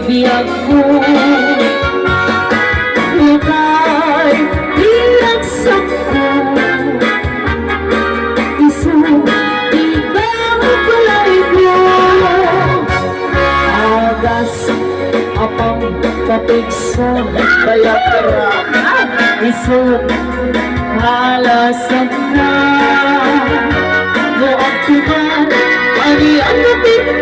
biyag ko Lukay, ilagsak ko Isu, ikaw kulay ko Agas, apang kapigsa Bayakara, isu, halasan na. Noong tuman, ani ang napintar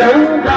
Hallelujah.